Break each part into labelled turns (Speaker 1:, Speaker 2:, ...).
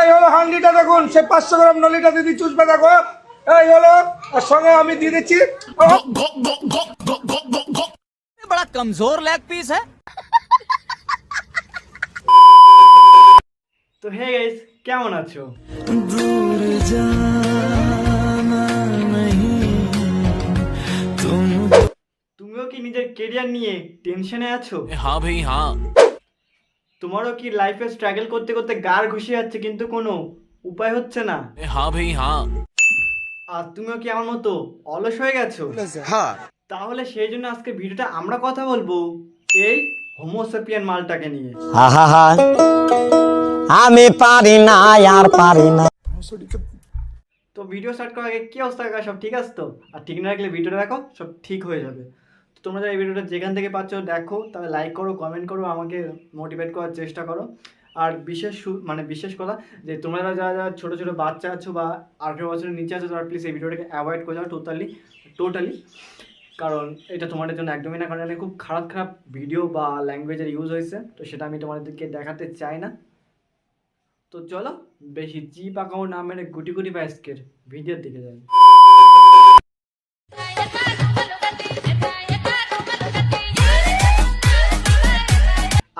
Speaker 1: এই হলো হান্ডিটা দেখুন সে পাঁচশো গ্রাম নলিটা দিদি চুষবে দেখো এই হলো আর সঙ্গে আমি দিয়ে দিচ্ছি।
Speaker 2: বড় কমজোর লেগ পিস হ্যাঁ।
Speaker 3: তো হে গাইস কেমন আছো? তুমিও কি নিজের কেরিয়ার নিয়ে টেনশনে আছো?
Speaker 2: হ্যাঁ ভাই হ্যাঁ।
Speaker 3: তোমারও কি লাইফে স্ট্রাগল করতে করতে গার ঘুষে যাচ্ছে কিন্তু কোনো উপায় হচ্ছে না?
Speaker 2: হ্যাঁ ভাই হ্যাঁ।
Speaker 3: আর তুমিও কি আমার মতো অলস হয়ে গেছো? হ্যাঁ। তাহলে সেই জন্য আজকে ভিডিওটা আমরা কথা বলব এই হোমোসেপিয়ান মালটাকে নিয়ে।
Speaker 4: আহা আমি পারি না আর পারি না।
Speaker 3: তো ভিডিও স্টার্ট করার আগে কি অবস্থা? সব ঠিক আছে তো? আর ঠিক না রাখলে ভিডিওটা দেখো সব ঠিক হয়ে যাবে। তোমরা যারা এই ভিডিওটা যেখান থেকে পাচ্ছ দেখো, তাহলে লাইক করো কমেন্ট করো, আমাকে মোটিভেট করার চেষ্টা করো। আর বিশেষ মানে বিশেষ কথা যে তোমরা যারা যারা ছোটো ছোটো বাচ্চা আছো বা আঠেরো বছরের নিচে আছো, তারা প্লিজ এই ভিডিওটাকে অ্যাভয়েড করে যাও টোটালি টোটালি কারণ এটা তোমাদের জন্য একদমই না, কারণ খুব খারাপ খারাপ ভিডিও বা ল্যাঙ্গুয়েজের ইউজ হয়েছে। তো সেটা আমি তোমাদেরকে দেখাতে চাই না। তো চলো, বেশি জি পাকাও না মেরে গুটি গুটি ব্যাসকের ভিডিওর দিকে যাই।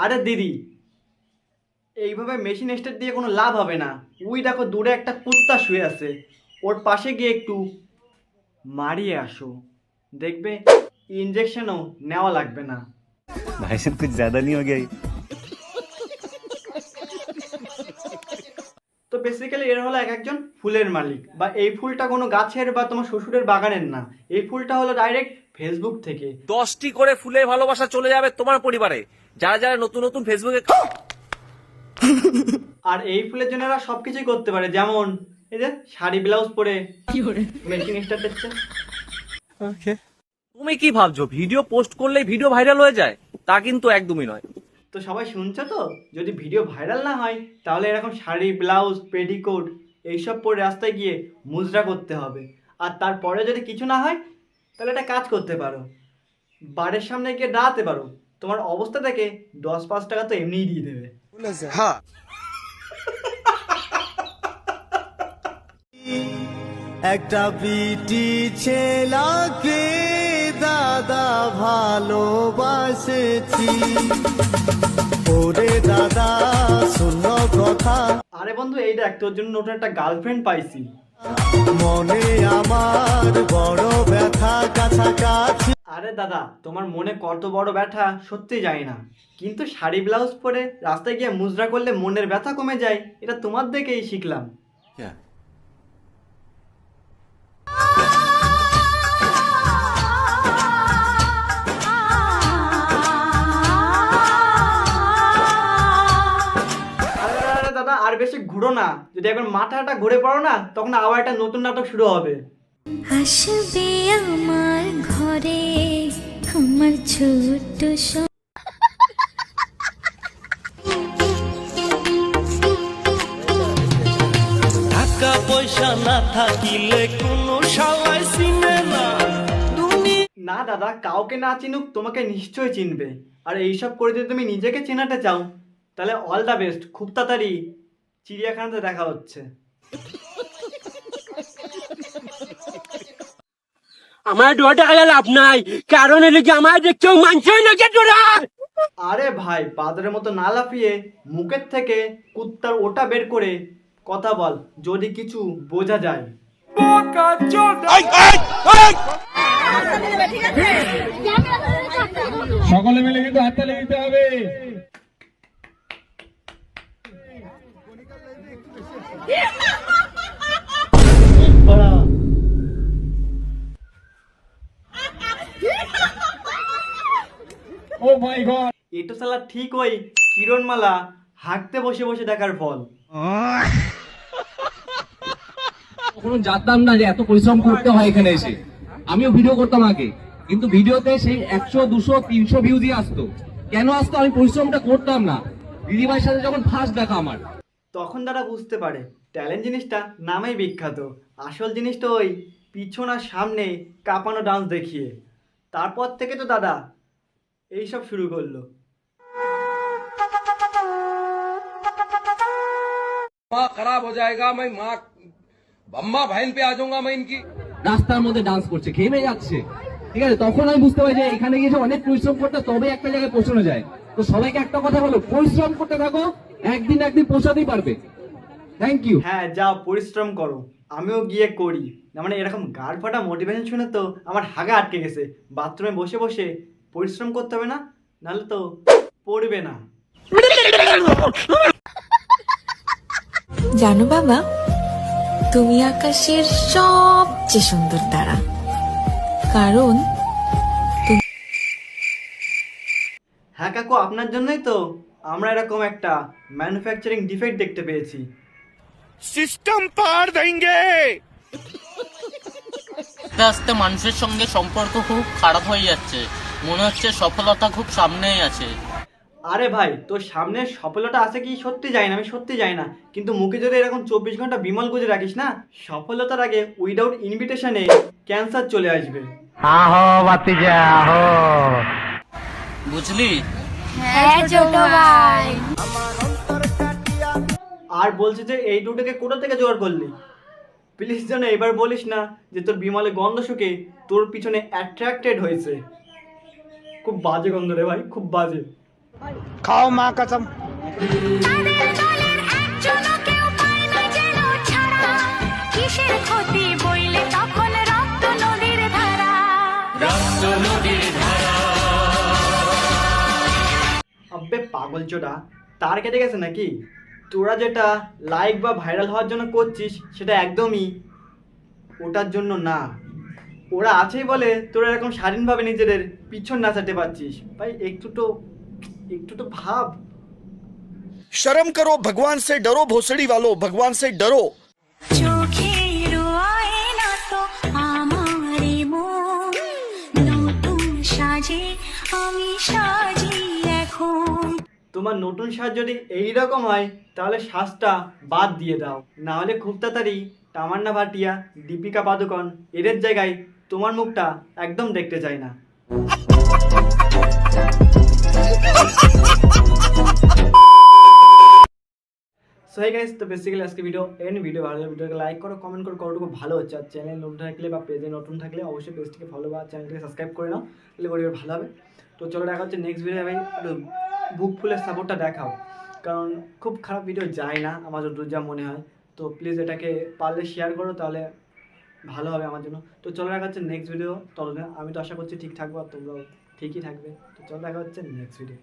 Speaker 3: আরে দিদি, এইভাবে মেশিন স্টার দিয়ে কোনো লাভ হবে না। উই দেখো দূরে একটা কুত্তা শুয়ে আছে। ওর পাশে গিয়ে একটু মারিয়ে আসো। দেখবে ইঞ্জেকশনও নেওয়া লাগবে না।
Speaker 5: ভাই সব কিছু
Speaker 3: নিয়ে বেসিক্যালি এরা হলো এক একজন ফুলের মালিক। বা এই ফুলটা কোনো গাছের বা তোমার শ্বশুরের বাগানের না। এই ফুলটা হলো ডাইরেক্ট ফেসবুক থেকে।
Speaker 6: দশটি করে ফুলের ভালোবাসা চলে যাবে তোমার পরিবারে। যারা যারা নতুন নতুন ফেসবুকে
Speaker 3: আর এই ফুলের জন্য এরা সবকিছুই করতে পারে। যেমন এই যে শাড়ি ব্লাউজ পরে। মেশিন স্টার্ট দিচ্ছে
Speaker 6: তুমি কি ভাবছ? ভিডিও পোস্ট করলেই ভিডিও ভাইরাল হয়ে যায়? তা কিন্তু একদমই নয়।
Speaker 3: তো সবাই শুনছো তো? যদি ভিডিও ভাইরাল না হয় তাহলে এরকম শাড়ি ব্লাউজ পেটিকোট এইসব পরে রাস্তায় গিয়ে মুজরা করতে হবে। আর তারপরে যদি কিছু না হয় তাহলে একটা কাজ করতে পারো। বাড়ির সামনে গিয়ে দাঁড়াতে পারো। তোমার অবস্থা দেখে দশ পাঁচ টাকা তো এমনিই দিয়ে দেবে।
Speaker 4: একটা বিটি ছেলাকে দাদা ভালোবাসেছি। ওরে দাদা শূন্য কথা।
Speaker 3: আরে বন্ধু এই দেখ তোর জন্য নতুন একটা গার্লফ্রেন্ড পাইছি।
Speaker 4: মনে আমার বড় ব্যথা কাছাকাছি।
Speaker 3: আরে দাদা তোমার মনে কত বড় ব্যথা সত্যি জানি না। কিন্তু শাড়ি ব্লাউজ পরে রাস্তায় গিয়ে মুজরা করলে মনের ব্যথা কমে যায় এটা তোমার দেখেই শিখলাম। আরে দাদা আর বেশি ঘুরো না। যদি একবার মাথাটা ঘুরে পড়ো না তখন আবার একটা নতুন নাটক শুরু হবে।
Speaker 7: আসবে আমার ঘরে আমার ছোট্ট
Speaker 4: টাকা পয়সা না থাকিলে কোনো শালায় চিনে না।
Speaker 3: না দাদা কাউকে না চিনুক তোমাকে নিশ্চয়ই চিনবে। আর এইসব করে যদি তুমি নিজেকে চেনাতে চাও তাহলে অল দ্য বেস্ট খুব তাড়াতাড়ি চিড়িয়াখানাতে দেখা হচ্ছে।
Speaker 8: আমার ডোয়াটা গেলে লাভ নাই। কারণ এলে কি আমার দেখতেও মানছে নাকি তোরা।
Speaker 3: আরে ভাই বাদরের মতো না লাফিয়ে মুখের থেকে কুত্তার ওটা বের করে কথা বল যদি কিছু বোঝা যায়।
Speaker 1: সকলে মিলে কিন্তু হাততালি দিতে হবে। ও মাই গড
Speaker 3: এটা সালা ঠিক ওই কিরণমালা হাঁকতে বসে বসে দেখার ফল।
Speaker 9: কখনো জানতাম না যে এত পরিশ্রম করতে হয় এখানে এসে। আমিও ভিডিও করতাম আগে। কিন্তু ভিডিওতে সেই একশো দুশো তিনশো ভিউ দিয়ে আসতো। কেন আসতো? আমি পরিশ্রমটা করতাম না। দিদিভাইয়ের সাথে যখন ফার্স্ট দেখা আমার।
Speaker 3: তখন তারা বুঝতে পারে ট্যালেন্ট জিনিসটা নামেই বিখ্যাত। আসল জিনিসটা ওই পিছন আর সামনে কাঁপানো ডান্স দেখিয়ে। তারপর থেকে তো দাদা এইসব শুরু করল।
Speaker 9: রাস্তার মধ্যে ডান্স করছে ঘেমে যাচ্ছে। ঠিক আছে তখন আমি বুঝতে পারি যে এখানে গিয়ে অনেক পরিশ্রম করতে হয়, তবে একটা জায়গায় পৌঁছানো যায়। তো সবাইকে একটা কথা বলো পরিশ্রম করতে থাকো একদিন একদিন পৌঁছাতেই পারবে। থ্যাংক ইউ
Speaker 3: হ্যাঁ যাও পরিশ্রম করো। আমিও গিয়ে করি। না মানে এরকম গাড় ফাটা মোটিভেশন শুনে তো আমার হাগা আটকে গেছে। বাথরুমে বসে বসে পরিশ্রম করতে হবে না নাহলে তো পড়বে না।
Speaker 7: জানো বাবা তুমি আকাশের সবচেয়ে সুন্দর তারা। কারণ
Speaker 3: হ্যাঁ কাকু আপনার জন্যই তো আমরা এরকম একটা ম্যানুফ্যাকচারিং ডিফেক্ট দেখতে পেয়েছি।
Speaker 6: সিস্টেম পার দেंगे
Speaker 4: আস্তে আস্তে মানুষের সঙ্গে সম্পর্ক খুব খারাপ হয়ে যাচ্ছে। মনে হচ্ছে সফলতা খুব সামনেই আছে।
Speaker 3: আরে ভাই তোর সামনে সফলতা আছে কি সত্যি জানি না আমি সত্যি জানি না। কিন্তু মুখে যদি এরকম চব্বিশ ঘণ্টা বিমল গুজে রাখিস না সফলতার আগে উইদাউট ইনভিটেশনে ক্যান্সার চলে আসবে।
Speaker 4: বুঝলি?
Speaker 7: হ্যাঁ ছোট ভাই।
Speaker 3: আর বলছে যে এই দুটোকে কোথা থেকে জোগাড় করলি? প্লিজ যেন এবার বলিস না যে তোর বিমলে গন্ধ শুকে তোর পিছনে অ্যাট্রাক্টেড হয়েছে। খুব বাজে গন্ধ রে ভাই খুব বাজে।
Speaker 1: খাও মা কসম।
Speaker 7: কিসের ক্ষতি
Speaker 3: পাগল চোদা তার কেটে গেছে নাকি তোরা যেটা লাইক বা ভাইরাল হওয়ার জন্য করছিস সেটা একদমই ওটার জন্য না ওরা আছেই বলে তোরা এরকম স্বাধীনভাবে নিজেদের পিছন নাচাতে পারছিস ভাই একটু তো একটু তো ভাব
Speaker 10: शर्म करो भगवान से डरो भोसड़ी वालों भगवान से डरो
Speaker 3: তোমার নতুন সাজ যদি এইরকম হয়, তাহলে শ্বাসটা বাদ দিয়ে দাও। না হলে খুব তাড়াতাড়ি তামান্না ভাটিয়া দীপিকা পাদুকন এদের জায়গায় তোমার মুখটা একদম দেখতে চাই না। সো গাইস তো বেসিক্যালি আজকে ভিডিও এন ভিডিও ভালো ভিডিওকে লাইক করো কমেন্ট করো কতটুকু ভালো হচ্ছে। আর চ্যানেল নতুন থাকলে বা পেজে নতুন থাকলে অবশ্যই পেজটিকে ফলো বা চ্যানেলটিকে সাবস্ক্রাইব করে নাও, তাহলে ভিডিও ভালো হবে। তো চলো দেখা হচ্ছে নেক্সট ভিডিও ভাই বুক ফুলের সাপোর্টটা দেখাও। কারণ খুব খারাপ ভিডিও যায় না, আমার যতদূর যা মনে হয়। তো প্লিজ এটাকে পারলে শেয়ার করো, তাহলে ভালো হবে আমার জন্য। তো চলো দেখা হচ্ছে নেক্সট ভিডিও ততদিন আমি তো আশা করছি ঠিক থাকব আর তোমরাও ঠিকই থাকবে। তো চলো দেখা হচ্ছে নেক্সট ভিডিও